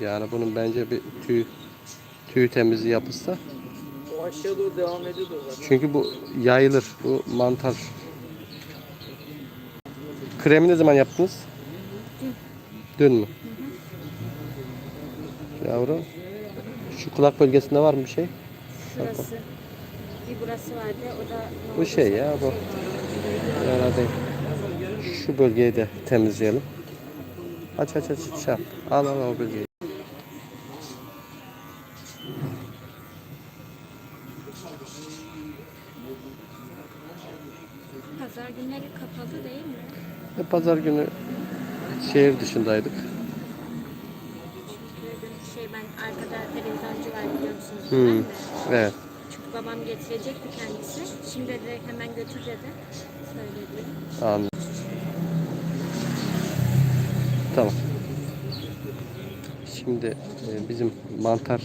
Yani bunun bence bir tüy tüy temizliği yapılsa. O aşağı doğru devam ediyordu zaten. Çünkü bu yayılır. Bu mantar. Kremi ne zaman yaptınız? Dün mü? Yavrum. Şu kulak bölgesinde var mı bir şey? Şurası. Bir burası vardı. O da Bu şey ya bu. Herhalde şu bölgeyi de temizleyelim. Aç aç aç şey yap. Al al o bölgeyi. Pazar günleri kapalı değil mi? E, Pazar günü şehir dışındaydık. Çünkü şey ben arkada televizyoncu var biliyor musunuz? Hmm. Evet. Çünkü babam getirecekti kendisi. Şimdi de hemen götür dedi. Söyledi. Anladım. Tamam. Şimdi e, bizim mantar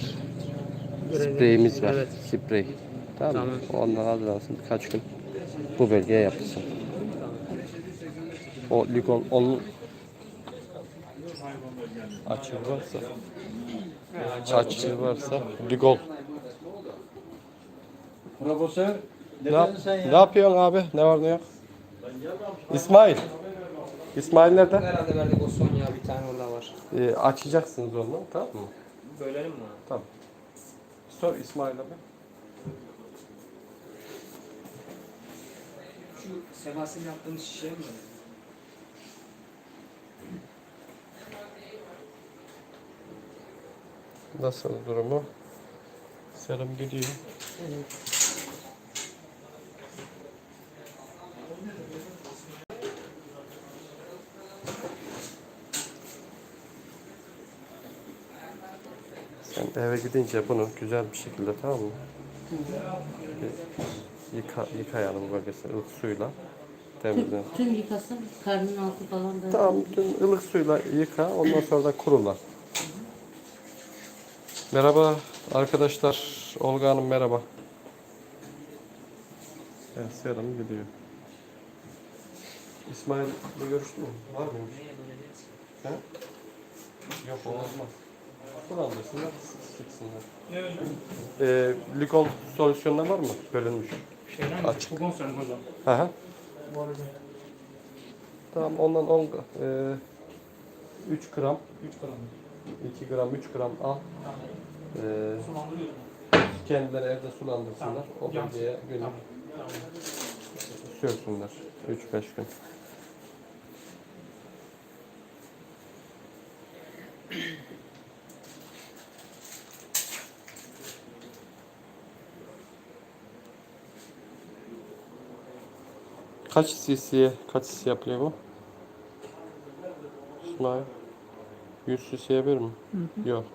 spreyimiz var. Evet. Sprey. Tamam, mı? Ondan hazırlansın. Birkaç gün bu bölgeye yapılsın. O likol onun açığı varsa açığı varsa ligol. Profesör, Ne, ne yap- ne yapıyorsun abi? Ne var ne yok? İsmail. İsmail nerede? Herhalde verdik o son ya bir tane orada var. Ee, açacaksınız onu tamam mı? Bölelim mi? Tamam. Sor İsmail abi. Şu Sebastian yaptığımız şişe mi? Nasıl durumu? Serum gidiyor. Sen eve gidince bunu güzel bir şekilde tamam mı? Bir Yıka, yıkayalım bölgesini ılık suyla. Temizle. Tüm, tüm yıkasın, karnın altı falan da. Tamam, tüm ılık suyla yıka, ondan sonra da kurula. Merhaba arkadaşlar, Olga Hanım merhaba. Evet, serum gidiyor. İsmail'le görüştün mü? Var mıymış? He? Yok, olmaz. Kullandırsınlar, sıksınlar. Ne hocam? Ee, likol solüsyonda var mı? Bölünmüş. Şeyden? Açık. Bu konserim hocam. Hı hı. Bu arada Tamam, ondan 10 e, 3 gram, 3 gram. 2 gram, 3 gram al. Ee, Sulandırıyorum. kendileri evde sulandırsınlar. Tamam. O bölgeye günlük sürsünler. 3-5 gün. Kaç cc'ye kaç cc yapılıyor bu? İsmail. 100 cc'ye bir mi? Yok.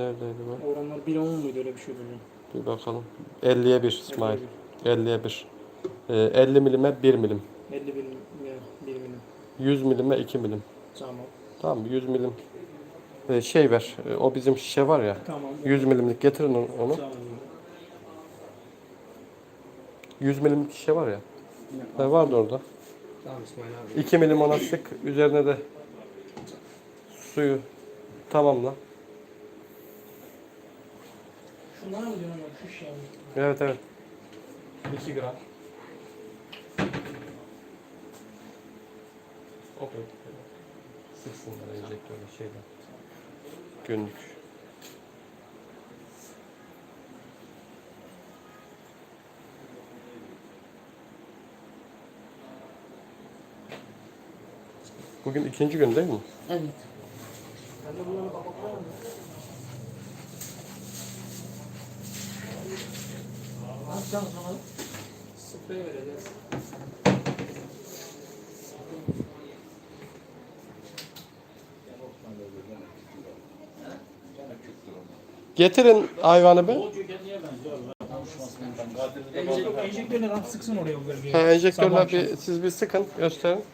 Neredeydi bu? Oranlar 1 10 muydu öyle bir şey hocam? Bir bakalım. 50'ye 1 İsmail. 50'ye 1. Ee, 50 milime 1 milim. 50 bin ya 1 milim. 100 milime 2 milim. Tamam. Tamam mı? 100 milim. Ee, şey ver. e, O bizim şişe var ya. Tamam. 100 milimlik getirin onu. Tamam. 100 milimlik şişe var ya. Ha, vardı orada. Tamam İsmail abi. 2 milim ona sık. Üzerine de suyu tamamla. Şunlar mı diyorsun hocam? Şu şey mi? Evet evet. 2 gram. Okey. Sıksınlar enjektörle şeyden. Günlük. Bugün ikinci gün değil mi? Evet. Sprey vereceğiz. Getirin hayvanı be. Enjektör, enjektörle lan sıksın oraya o bölgeye. Ha, enjektörle Sabah bir, siz bir sıkın gösterin.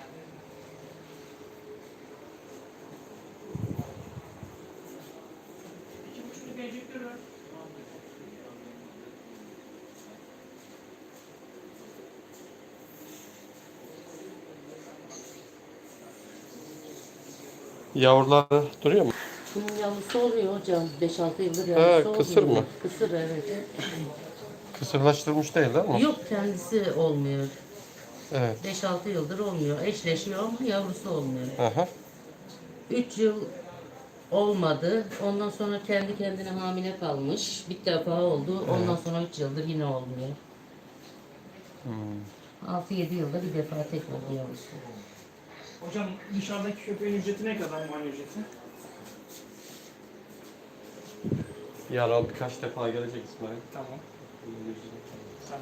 Yavruları duruyor mu? Bunun yavrusu oluyor hocam. 5-6 yıldır Ha, yavrusu oluyor. kısır mı? Kısır evet. Kısırlaştırılmış değil değil mi? Yok kendisi olmuyor. Evet. 5-6 yıldır olmuyor. Eşleşiyor ama yavrusu olmuyor. Aha. 3 yıl olmadı. Ondan sonra kendi kendine hamile kalmış. Bir defa oldu. Ondan sonra 3 yıldır yine olmuyor. 6-7 yılda bir defa tek oldu yavrusu. Hocam dışarıdaki köpeğin ücreti ne kadar muayene ücreti? O birkaç defa gelecek İsmail. Tamam. Sen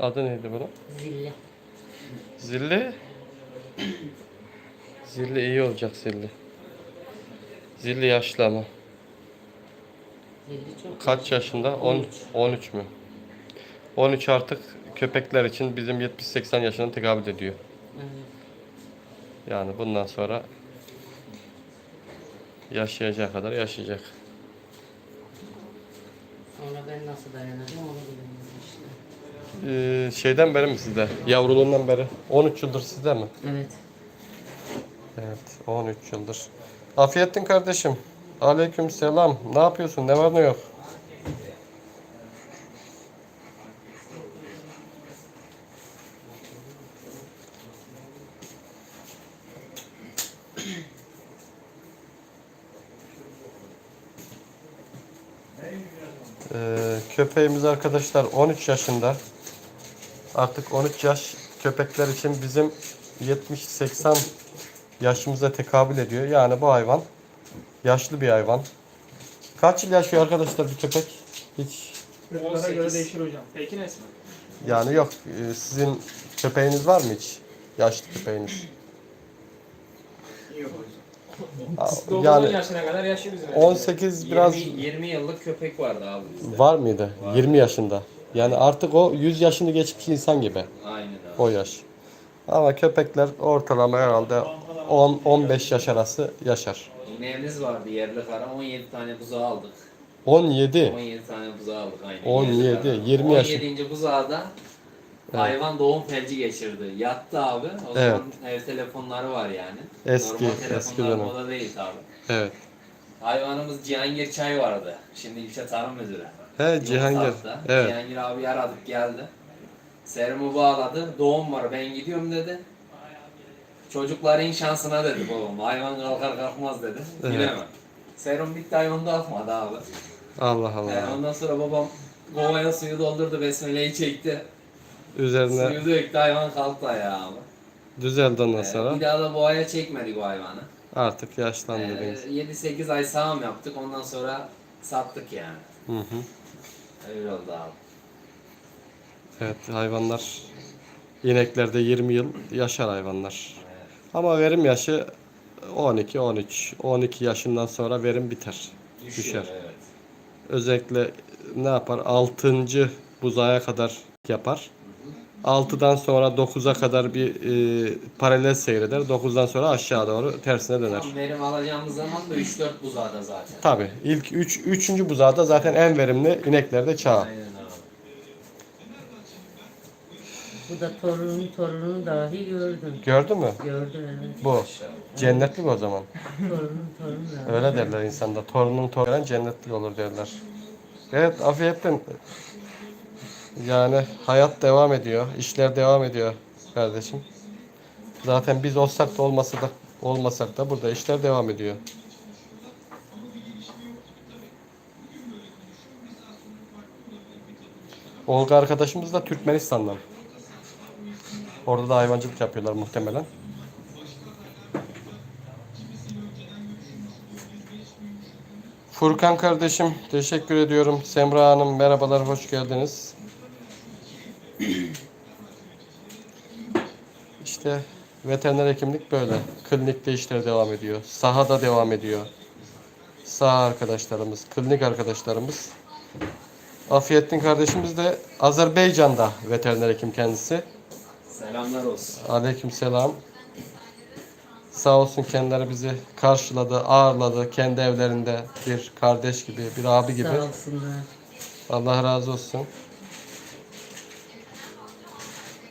Adı neydi bunun? Zille. Zilli. Zilli iyi olacak Zilli. Zilli yaşlı ama. Zilli çok Kaç yaşında? 10, 13 mü? 13 artık köpekler için bizim 70-80 yaşına tekabül ediyor. Evet. Yani bundan sonra yaşayacağı kadar yaşayacak. Sonra ben nasıl dayanacağım onu bilmiyorum işte. Ee, şeyden beri mi sizde? Yavruluğundan beri. 13 yıldır sizde mi? Evet. Evet, 13 yıldır. Afiyettin kardeşim. Aleyküm selam. Ne yapıyorsun? Ne var ne yok? Ee, köpeğimiz arkadaşlar 13 yaşında. Artık 13 yaş köpekler için bizim 70-80 yaşımıza tekabül ediyor. Yani bu hayvan yaşlı bir hayvan. Kaç yıl yaşıyor arkadaşlar bir köpek? Hiç ırklara göre 18. değişir hocam. Peki ne ismi? yani yok. Ee, Sizin köpeğiniz var mı hiç? Yaşlı köpeğiniz. Yok hocam. Aa, Doğduğun Yani yaşına kadar yaşıyor bizim. 18 biraz 20, 20 yıllık köpek vardı abi bizde. var mıydı? 20 yaşında. Yani artık o 100 yaşını geçmiş insan gibi. Aynen abi. O yaş. Ama köpekler ortalama herhalde 10-15 yaş arası yaşar. İneğimiz vardı yerli kara 17 tane buzağı aldık. 17. 17 tane buzağı aldık aynen. 17, yerli kara. 20 yaş. 17. buzağda hayvan doğum felci geçirdi. Yattı abi. O Evet. zaman ev telefonları var yani. Eski, Normal eski telefonlar dönem. moda değil tabi. Evet. Hayvanımız Cihangir Çay vardı. Şimdi ilçe tarım müdürü. He Cihangir. Yozgat'ta. Evet. Cihangir abi aradık geldi. Serumu bağladı. Doğum var ben gidiyorum dedi. Çocukların şansına dedi babam. Hayvan kalkar kalkmaz dedi. Evet. Bilemem. Serum bitti hayvan kalkmadı abi. Allah Allah. ondan sonra babam kovaya suyu doldurdu besmeleyi çekti. Üzerine Suyu döktü hayvan kalktı ayağa abi. düzeldi ondan Ee, sonra. bir daha da boğaya çekmedik o hayvanı. Artık yaşlandı Ee, deniz. 7-8 ay sağım yaptık ondan sonra sattık yani. Hı hı. Öyle oldu abi. Evet hayvanlar ineklerde 20 yıl yaşar hayvanlar. Ama verim yaşı 12, 13, 12 yaşından sonra verim biter. Düşüyor, Düşer. evet. Özellikle ne yapar? 6. buzağa kadar yapar. 6'dan sonra 9'a kadar bir e, paralel seyreder. 9'dan sonra aşağı doğru tersine döner. Tam verim alacağımız zaman da 3-4 buzağda zaten. Tabi ilk 3 üç, 3. buzağda zaten en verimli ineklerde çağ. Aynen abi. Bu da torunun torunu dahi gördüm. Gördün mü? Gördüm evet. Bu. Cennetlik o zaman. Torunun torunu da. Öyle derler insanda. Torunun torunu cennetlik olur derler. Evet afiyetten. Yani hayat devam ediyor. işler devam ediyor kardeşim. Zaten biz olsak da olmasa da olmasak da burada işler devam ediyor. Olga arkadaşımız da Türkmenistan'dan. Orada da hayvancılık yapıyorlar muhtemelen. Furkan kardeşim teşekkür ediyorum. Semra Hanım merhabalar hoş geldiniz. İşte veteriner hekimlik böyle. Klinikte işler devam ediyor. Sahada devam ediyor. Saha arkadaşlarımız, klinik arkadaşlarımız. Afiyettin kardeşimiz de Azerbaycan'da veteriner hekim kendisi. Selamlar olsun. Aleyküm selam. Sağ olsun kendileri bizi karşıladı, ağırladı. Kendi evlerinde bir kardeş gibi, bir abi gibi. Sağ olsunlar. Allah razı olsun.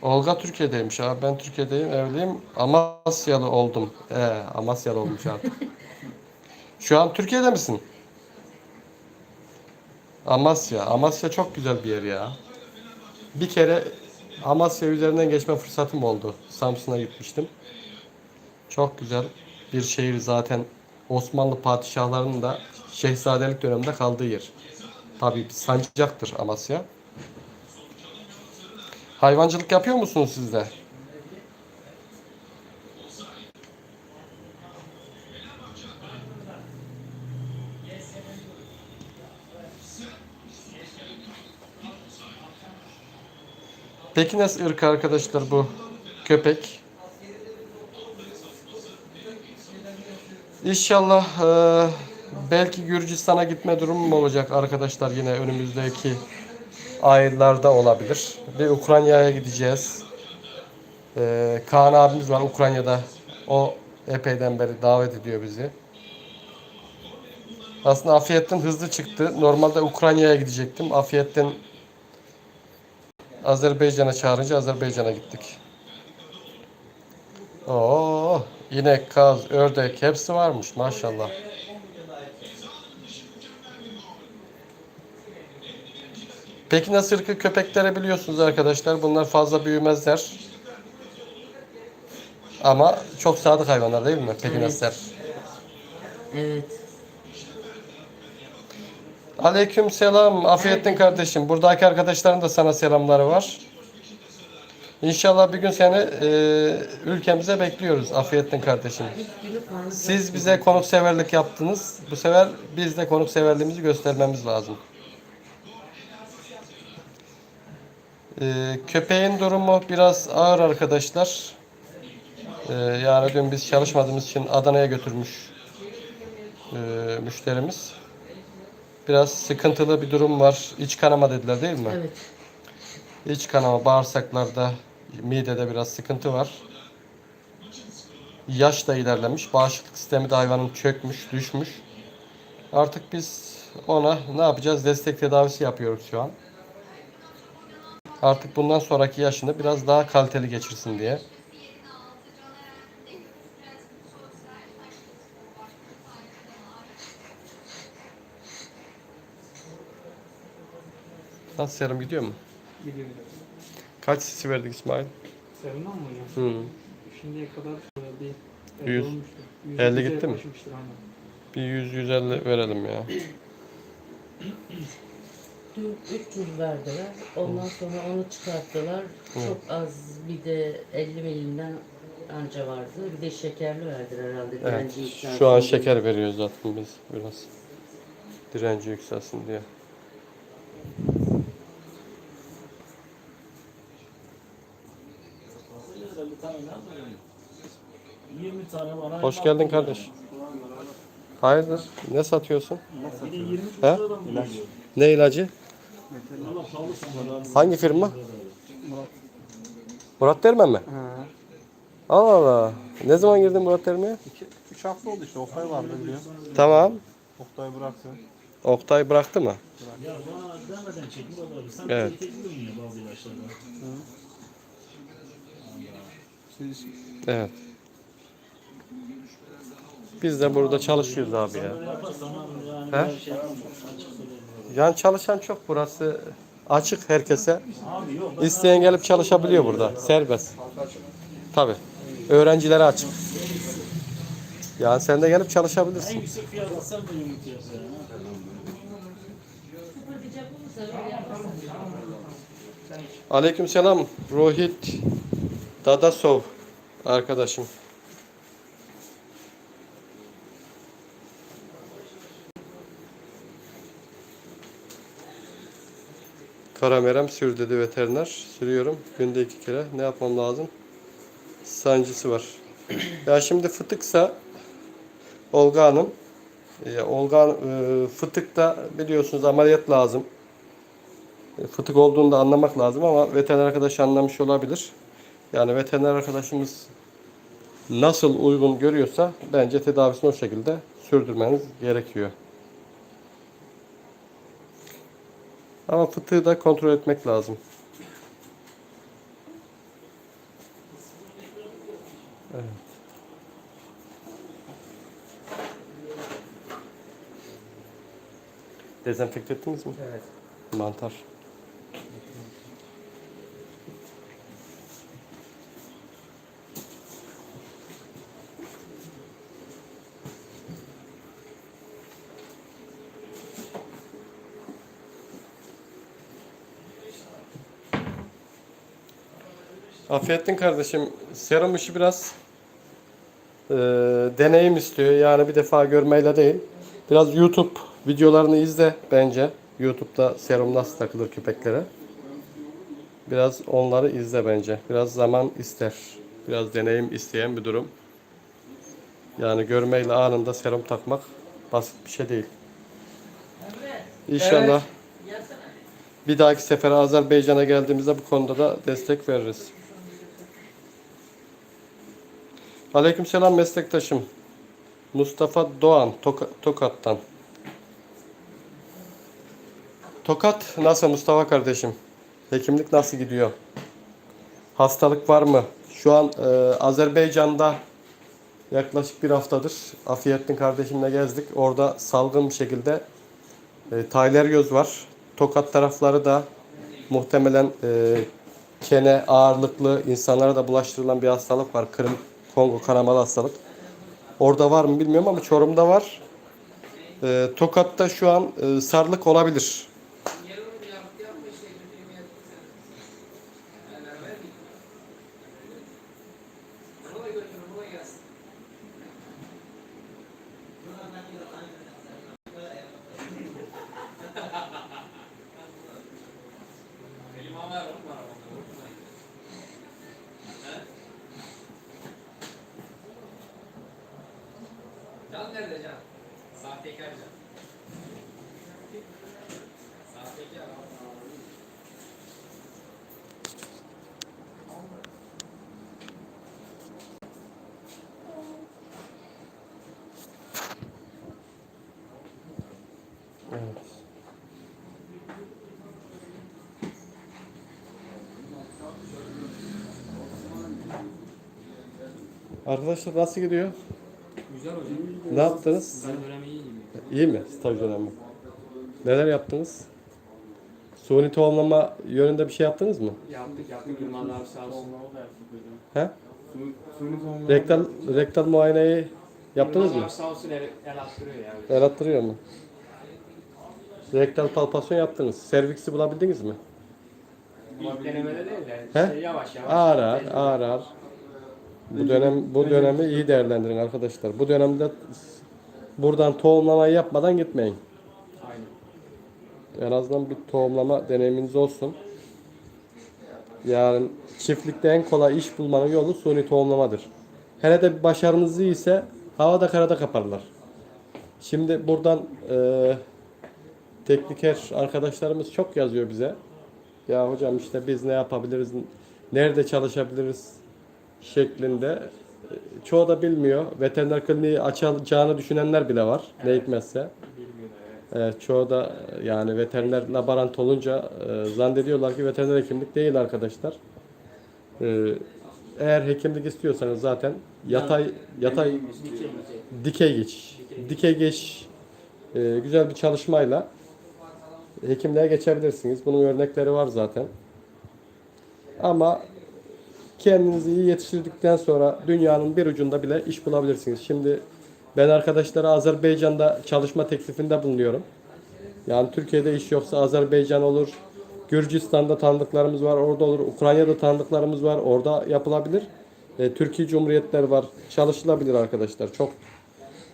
Olga Türkiye'deymiş abi. Ben Türkiye'deyim, evliyim. Amasyalı oldum. Ee, Amasyalı olmuş artık. Şu an Türkiye'de misin? Amasya. Amasya çok güzel bir yer ya. Bir kere Amasya üzerinden geçme fırsatım oldu. Samsun'a gitmiştim. Çok güzel bir şehir zaten Osmanlı padişahlarının da şehzadelik döneminde kaldığı yer. Tabii sancaktır Amasya. Hayvancılık yapıyor musunuz siz? Pekines ırkı arkadaşlar bu köpek. İnşallah eee, belki Gürcistan'a gitme durumum olacak arkadaşlar yine önümüzdeki aylarda olabilir. Ve Ukrayna'ya gideceğiz. Eee Kaan abimiz var Ukrayna'da. O epeyden beri davet ediyor bizi. Aslında afiyetten hızlı çıktı. Normalde Ukrayna'ya gidecektim. Afiyetten Azerbaycan'a çağırınca Azerbaycan'a gittik. Oo, inek, kaz, ördek hepsi varmış maşallah. Peki nasıl ırkı köpekleri biliyorsunuz arkadaşlar. Bunlar fazla büyümezler. Ama çok sadık hayvanlar değil mi? Pekinaslar. Evet. Aleyküm selam. Afiyettin kardeşim. Buradaki arkadaşların da sana selamları var. İnşallah bir gün seni e, ülkemize bekliyoruz Afiyettin kardeşim. Siz bize konukseverlik yaptınız. Bu sefer biz de konukseverliğimizi göstermemiz lazım. E, köpeğin durumu biraz ağır arkadaşlar. E, yani dün biz çalışmadığımız için Adana'ya götürmüş e, müşterimiz. Biraz sıkıntılı bir durum var. İç kanama dediler değil mi? Evet. İç kanama, bağırsaklarda, midede biraz sıkıntı var. Yaş da ilerlemiş. Bağışıklık sistemi de hayvanın çökmüş, düşmüş. Artık biz ona ne yapacağız? Destek tedavisi yapıyoruz şu an. Artık bundan sonraki yaşını biraz daha kaliteli geçirsin diye. Nasıl serum gidiyor mu? Gidiyor gidiyor. Kaç sisi verdik İsmail? Serumdan mı hocam? Hı. Şimdiye kadar e, bir Yüz- olmuştu. Yüz 50 otuz'a gitti mi? yaklaşmıştır, aynen. Bir 100-150 verelim ya. Dün 300 verdiler. Ondan sonra onu çıkarttılar. Çok az bir de 50 milimden anca vardı. Bir de şekerli verdiler herhalde. Evet. direnci Şu an diye. şeker veriyoruz zaten biz biraz. Direnci yükselsin diye. Bir tane ne yapayım? 20 tane bana. Hoş geldin kardeş. Hayırdır? Ne satıyorsun? Bir de 20 He? liradan mı geliyor? Ne ilacı? Valla pahalı sana. Hangi firma? Murat Dermen mi? Allah Allah. Ne zaman girdin Murat Dermen'e? 3 hafta oldu işte Oktay vardı biliyorsun. Tamam. Oktay bıraktı. Oktay bıraktı mı? Ya bana demeden çekim baba. Sen Evet. evet. tekliyorsun ya bazı ilaçlarda. Siz Evet. Biz de burada çalışıyoruz abi ya. He? Yani çalışan çok burası açık herkese. İsteyen gelip çalışabiliyor burada. Serbest. Tabi. Öğrencilere açık. Yani sen de gelip en çalışabilirsin. yüksek da yumurta yapacağım. Aleykümselam Rohit Dadasov arkadaşım. Karamerem sür dedi veteriner. Sürüyorum. Günde iki kere. Ne yapmam lazım? Sancısı var. ya şimdi fıtıksa Olga Hanım e, Olga e, fıtıkta biliyorsunuz ameliyat lazım. E, fıtık olduğunu da anlamak lazım ama veteriner arkadaş anlamış olabilir. Yani veteriner arkadaşımız nasıl uygun görüyorsa bence tedavisini o şekilde sürdürmeniz gerekiyor. Ama fıtığı da kontrol etmek lazım. Evet. Dezenfekte ettiniz mi? Evet. Mantar. Afiyettin kardeşim. Serum işi biraz e, deneyim istiyor. Yani bir defa görmeyle değil. Biraz YouTube videolarını izle bence. YouTube'da serum nasıl takılır köpeklere. Biraz onları izle bence. Biraz zaman ister. Biraz deneyim isteyen bir durum. Yani görmeyle anında serum takmak basit bir şey değil. İnşallah bir dahaki sefere Azerbaycan'a geldiğimizde bu konuda da destek veririz. Aleykümselam meslektaşım. Mustafa Doğan Toka- Tokat'tan. Tokat nasıl Mustafa kardeşim? Hekimlik nasıl gidiyor? Hastalık var mı? Şu an e, Azerbaycan'da yaklaşık bir haftadır Afiyettin kardeşimle gezdik. Orada salgın bir şekilde e, Tayler göz var. Tokat tarafları da muhtemelen e, kene ağırlıklı insanlara da bulaştırılan bir hastalık var. Kırım Kongo kanamalı hastalık. Orada var mı bilmiyorum ama Çorum'da var. E, Tokat'ta şu an e, sarılık olabilir. Arkadaşlar nasıl gidiyor? Güzel hocam. Ne yaptınız? Ben dönemi iyiyim. İyi mi staj dönemi? Neler yaptınız? Suni tohumlama yönünde bir şey yaptınız mı? Yaptık yaptık Yılmaz abi sağ olsun. He? Rektal, rektal muayeneyi yaptınız mı? Yılmaz abi sağ olsun el, el attırıyor ya. El attırıyor mu? Rektal palpasyon yaptınız. Serviksi bulabildiniz mi? İlk denemede değil de He? şey yavaş yavaş. Ağır ağır, ağır ağır. Bu dönem bu dönemi iyi değerlendirin arkadaşlar. Bu dönemde buradan tohumlamayı yapmadan gitmeyin. Aynen. En azından bir tohumlama deneyiminiz olsun. Yarın çiftlikte en kolay iş bulmanın yolu suni tohumlamadır. Hele de başarınız iyiyse havada karada kaparlar. Şimdi buradan e, tekniker arkadaşlarımız çok yazıyor bize. Ya hocam işte biz ne yapabiliriz, nerede çalışabiliriz şeklinde. Çoğu da bilmiyor. Veteriner kliniği açacağını düşünenler bile var. Ne hikmetse. Evet. Evet, çoğu da yani veteriner laborant olunca e, zannediyorlar ki veteriner hekimlik değil arkadaşlar. E, eğer hekimlik istiyorsanız zaten yatay yatay dikey geçiş. Dikey geçiş e, güzel bir çalışmayla hekimliğe geçebilirsiniz. Bunun örnekleri var zaten. Ama kendinizi iyi yetiştirdikten sonra dünyanın bir ucunda bile iş bulabilirsiniz. Şimdi ben arkadaşlara Azerbaycan'da çalışma teklifinde bulunuyorum. Yani Türkiye'de iş yoksa Azerbaycan olur. Gürcistan'da tanıdıklarımız var, orada olur. Ukrayna'da tanıdıklarımız var, orada yapılabilir. E, Türkiye Cumhuriyetler var, çalışılabilir arkadaşlar. Çok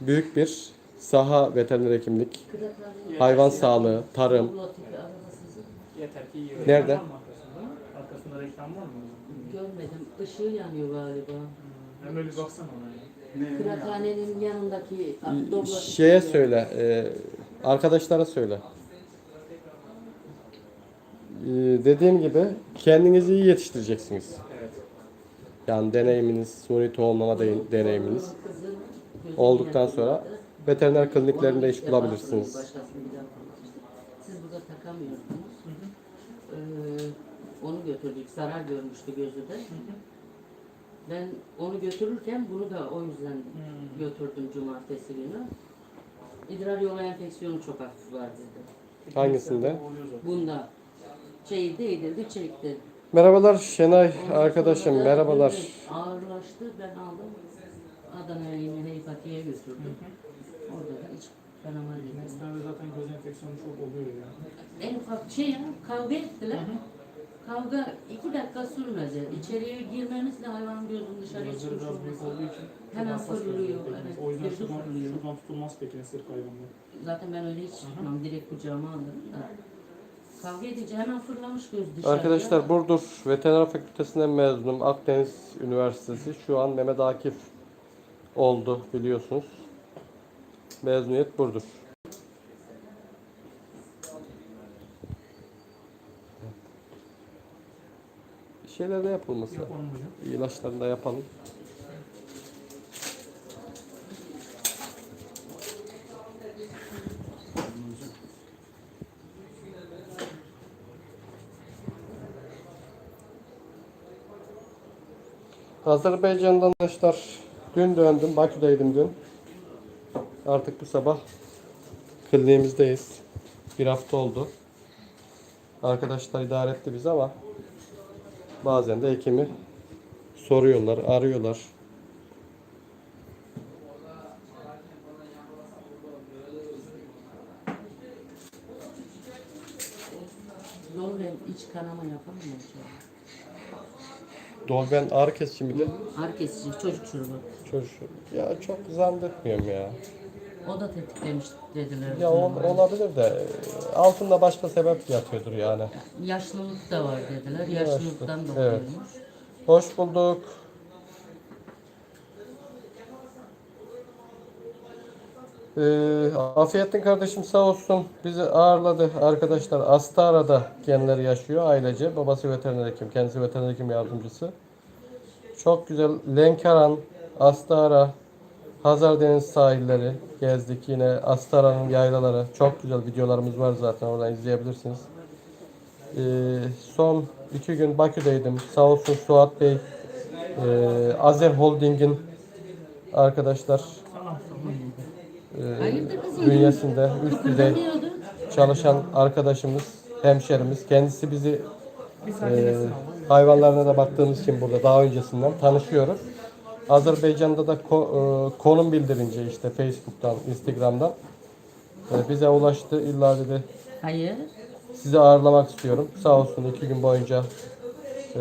büyük bir saha veteriner hekimlik, hayvan sağlığı, tarım. Nerede? Arkasında reklam var mı? Görmedim. Işığı yanıyor galiba. Hem öyle bir baksana ona. ya. Kıraathanenin yanındaki doblo Şeye söyle, e, arkadaşlara söyle. E, dediğim gibi kendinizi iyi yetiştireceksiniz. Evet. Yani deneyiminiz, suni tohumlama de- deneyiminiz Kızın gözünün olduktan sonra veteriner kliniklerinde iş bulabilirsiniz. bir daha kullanmıştı. Siz burada takamıyordunuz. Ee, onu götürdük. Zarar görmüştü gözü de. Ben onu götürürken bunu da o yüzden götürdüm cumartesi günü. İdrar yolu enfeksiyonu çok hafif var dedi. Hangisinde? Bunda şey değdirdi çekti. Merhabalar Şenay Ondan arkadaşım merhabalar. Ağırlaştı ben aldım. Adana'ya yine Heyfati'ye götürdüm. Orada da hiç kanama değil. Hastanede zaten göz enfeksiyonu çok oluyor ya. En ufak şey ya kavga ettiler. Kavga iki dakika sürmedi. İçeriye girmemizle hayvan gözünün dışarıya Gözleri çıkmış biraz büyük olması. olduğu için çok Hemen hassas fırlıyor, görüyor. evet. O yüzden Gözü şuradan, fırlıyor. şuradan tutulmaz peki esir hayvanda. Zaten ben öyle hiç çıkmam. Direkt kucağıma alırım da. Kavga edince hemen fırlamış göz dışarıya. Arkadaşlar Burdur Veteriner Fakültesinden mezunum. Akdeniz Üniversitesi. Şu an Mehmet Akif oldu biliyorsunuz. Mezuniyet Burdur. Bir şeyler de yapılması. Yapalım hocam. İlaçlarını da yapalım. Azerbaycan'dan arkadaşlar dün döndüm. Bakü'deydim dün. Artık bu sabah kliniğimizdeyiz. Bir hafta oldu. Arkadaşlar idare etti bizi ama bazen de hekimi soruyorlar, arıyorlar. Yol ve iç kanama yapalım mı hocam? Dolben ağrı kesici miydi? Ağrı kesici çocuk şurubu. Çocuk. Ya çok zannetmiyorum ya. O da tetiklemiş dediler. Ya ol- olabilir de e, altında başka sebep yatıyordur yani. Yaşlılık da var dediler. Yaşlı, Yaşlılıktan evet. dokuyormuş. Hoş bulduk. Ee, Afiyettin kardeşim sağ olsun bizi ağırladı arkadaşlar. Astara'da kendileri yaşıyor ailece. Babası veteriner hekim, kendisi veteriner hekim yardımcısı. Çok güzel. Lenkaran, Astara, Hazar Deniz sahilleri gezdik. Yine Astara'nın yaylaları. Çok güzel videolarımız var zaten oradan izleyebilirsiniz. Ee, son iki gün Bakü'deydim. Sağ olsun Suat Bey, e, Azer Holding'in arkadaşlar e, bünyesinde üst düzey çalışan arkadaşımız, hemşerimiz. Kendisi bizi e, hayvanlarına da baktığımız için burada daha öncesinden tanışıyoruz. Azerbaycan'da da ko- e, konum bildirince işte Facebook'tan, Instagram'dan e, bize ulaştı. İlla dedi Hayır. sizi ağırlamak istiyorum. Sağ olsun iki gün boyunca e,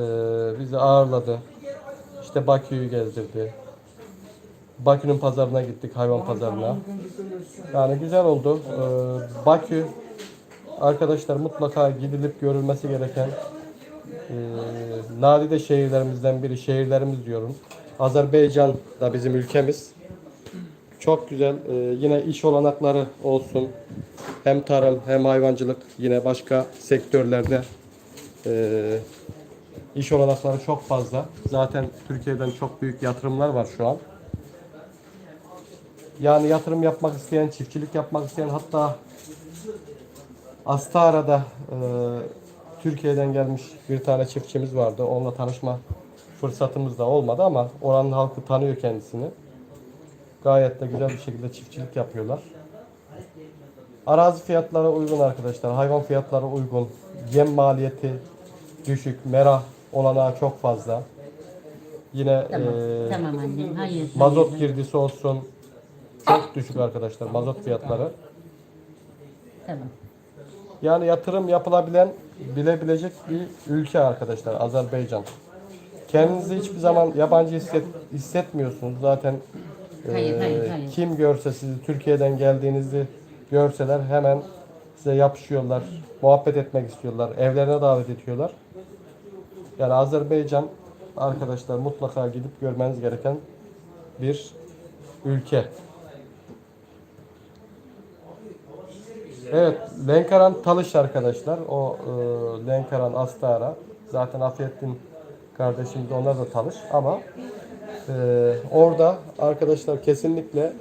bizi ağırladı. İşte Bakü'yü gezdirdi. Bakü'nün pazarına gittik, hayvan pazarına. Yani güzel oldu. E, Bakü arkadaşlar mutlaka gidilip görülmesi gereken e, nadide şehirlerimizden biri. Şehirlerimiz diyorum. Azerbaycan da bizim ülkemiz. Çok güzel. E, yine iş olanakları olsun. Hem tarım hem hayvancılık yine başka sektörlerde e, iş olanakları çok fazla. Zaten Türkiye'den çok büyük yatırımlar var şu an. Yani yatırım yapmak isteyen, çiftçilik yapmak isteyen hatta Astara'da e, Türkiye'den gelmiş bir tane çiftçimiz vardı. Onunla tanışma fırsatımız da olmadı ama oranın halkı tanıyor kendisini. Gayet de güzel bir şekilde çiftçilik yapıyorlar. Arazi fiyatları uygun arkadaşlar. Hayvan fiyatları uygun. Yem maliyeti düşük. Mera olanağı çok fazla. Yine Tamam. eee, tamam annem. Hayır. mazot hayır. girdisi olsun. Çok düşük arkadaşlar mazot fiyatları. Tamam. Yani yatırım yapılabilen, bilebilecek bir ülke arkadaşlar Azerbaycan. Kendinizi hiçbir zaman yabancı hisset, hissetmiyorsunuz. Zaten Hayır, eee, hayır, hayır. kim görse sizi Türkiye'den geldiğinizi görseler hemen size yapışıyorlar. Muhabbet etmek istiyorlar. Evlerine davet ediyorlar. Yani Azerbaycan arkadaşlar mutlaka gidip görmeniz gereken bir ülke. Evet, Lenkaran Talış arkadaşlar. O e, Lenkaran Astara. Zaten Afiyettin Kardeşimiz onlar da tanış ama e, orada arkadaşlar kesinlikle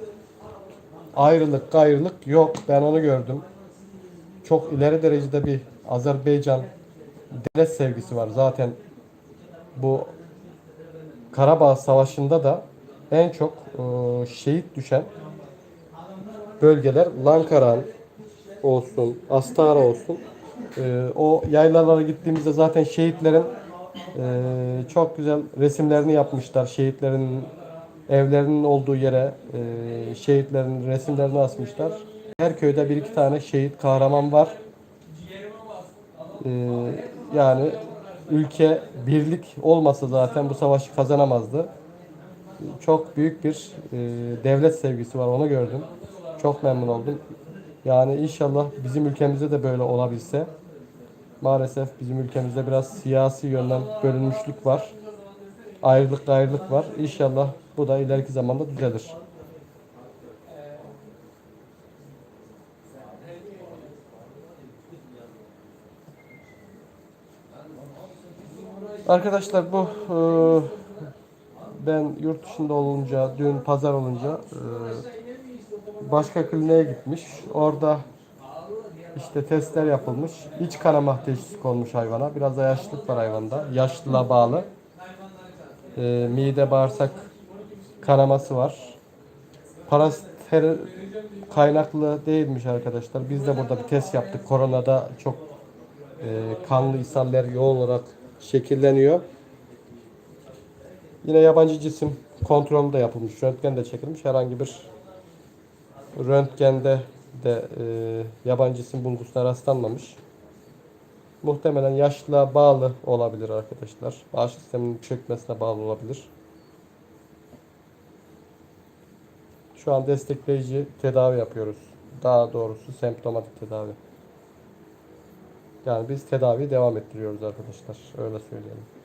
ayrılık gayrılık yok. Ben onu gördüm. Çok ileri derecede bir Azerbaycan devlet sevgisi var. Zaten bu Karabağ Savaşı'nda da en çok e, şehit düşen bölgeler Lankaran olsun, Astara olsun. E, o yaylalara gittiğimizde zaten şehitlerin e, çok güzel resimlerini yapmışlar. Şehitlerin evlerinin olduğu yere e, şehitlerin resimlerini asmışlar. Her köyde bir iki tane şehit kahraman var. E, yani ülke birlik olmasa zaten bu savaşı kazanamazdı. Çok büyük bir e, devlet sevgisi var onu gördüm. Çok memnun oldum. Yani inşallah bizim ülkemizde de böyle olabilse. Maalesef bizim ülkemizde biraz siyasi yönden bölünmüşlük var. Ayrılık ayrılık var. İnşallah bu da ileriki zamanda düzelir. Arkadaşlar bu e, ben yurt dışında olunca, dün pazar olunca e, başka kliniğe gitmiş. Orada işte testler yapılmış. İç kanama teşhisi konmuş hayvana. Biraz da yaşlılık var hayvanda. Yaşlılığa bağlı. E, mide bağırsak kanaması var. Paraster kaynaklı değilmiş arkadaşlar. Biz de burada bir test yaptık. Koronada çok e, kanlı ishaller yoğun olarak şekilleniyor. Yine yabancı cisim kontrolü de yapılmış. Röntgen de çekilmiş. Herhangi bir röntgende de e, yabancı cisim bulgusuna rastlanmamış. Muhtemelen yaşlılığa bağlı olabilir arkadaşlar. Bağışıklık sisteminin çökmesine bağlı olabilir. Şu an destekleyici tedavi yapıyoruz. Daha doğrusu semptomatik tedavi. Yani biz tedaviyi devam ettiriyoruz arkadaşlar. Öyle söyleyelim.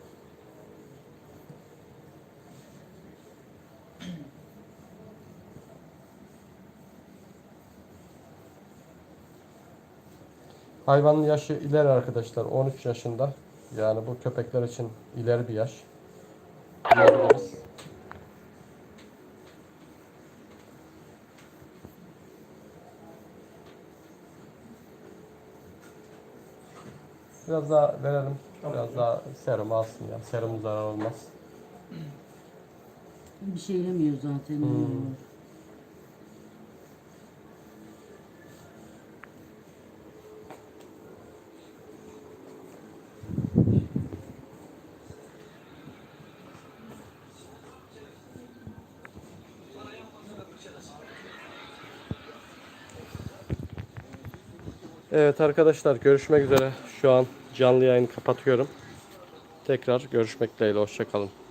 Hayvanın yaşı ileri arkadaşlar. 13 yaşında. Yani bu köpekler için ileri bir yaş. Diyebiliriz. Biraz daha verelim. Biraz daha serum alsın ya. Serum zarar olmaz. Bir şey yemiyor zaten. Hmm. Evet arkadaşlar görüşmek üzere. Şu an canlı yayını kapatıyorum. Tekrar görüşmek dileğiyle. Hoşçakalın.